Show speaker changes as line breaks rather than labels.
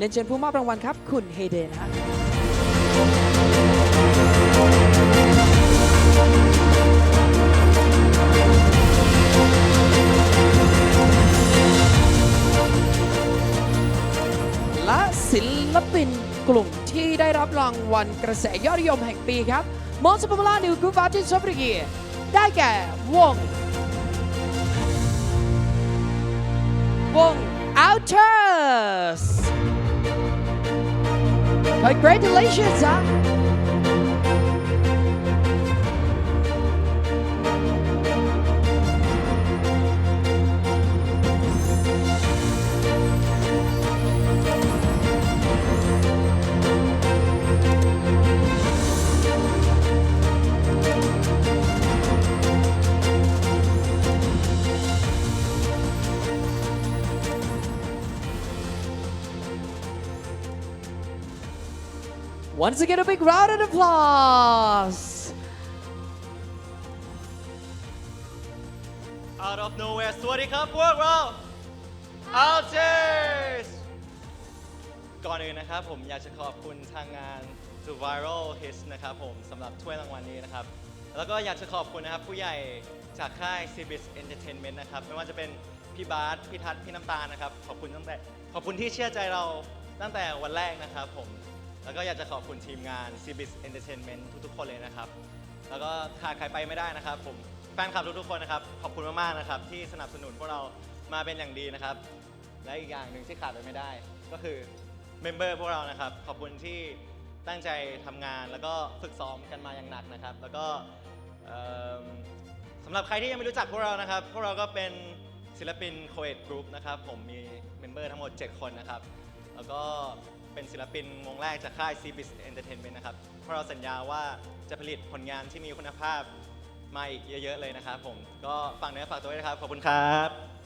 เรียนเชิญผู้มอบรางวัลครับ คุณเฮเดนฮะและศิลปินกลุ่มที่ได้รับรางวัลกระแสยอดนิยมแห่งปีครับ Most Popular New Group Artist of the Year ได้แก่วง วง Outers Congratulations ฮ Once again, a big round of applause.
out of nowhere สวัสดีครับพวกเรา Alters ก่อนอื่นนะครับผมอยากจะขอบคุณทางงาน The Viral Hits นะครับผมสำหรับถ้วยรางวัลนี้นะครับ แล้วก็อยากจะขอบคุณนะครับผู้ใหญ่จากค่าย c b i s Entertainment นะครับไม่ว่าจะเป็นพี่บาสพี่ทัศน์พี่น้ำตาลนะครับขอบคุณตั้งแต่ขอบคุณที่เชื่อใจเราตั้งแต่วันแรกนะครับผม แล้วก็อยากจะขอบคุณทีมงาน c b i s Entertainment ทุกๆ คนเลยนะครับ แล้วก็ขาดใครไปไม่ได้นะครับ ผมแฟนคลับทุกๆ คนนะครับ ขอบคุณมากๆ นะครับ ที่สนับสนุนพวกเรามาเป็นอย่างดีนะครับ และอีกอย่างหนึ่งที่ขาดไปไม่ได้ ก็คือเมมเบอร์พวกเรานะครับ ขอบคุณที่ตั้งใจทำงานแล้วก็ฝึกซ้อมกันมาอย่างหนักนะครับ แล้วก็เอิ่มสำหรับใครที่ยังไม่รู้จักพวกเรานะครับ พวกเราก็เป็นศิลปินโคเอ d กรุ๊ปนะครับ ผมมีเมมเบอร์ทั้งหมด 7 คนนะครับ แล้วก็ เป็นศิลปินวงแรกจากค่าย c b i s Entertainment นะครับ เพราะเราสัญญาว่าจะผลิตผลงานที่มีคุณภาพมาอีกเยอะๆเลยนะครับผม ก็ฝากเนื้อฝากตัวด้วยนะครับ ขอบคุณครับ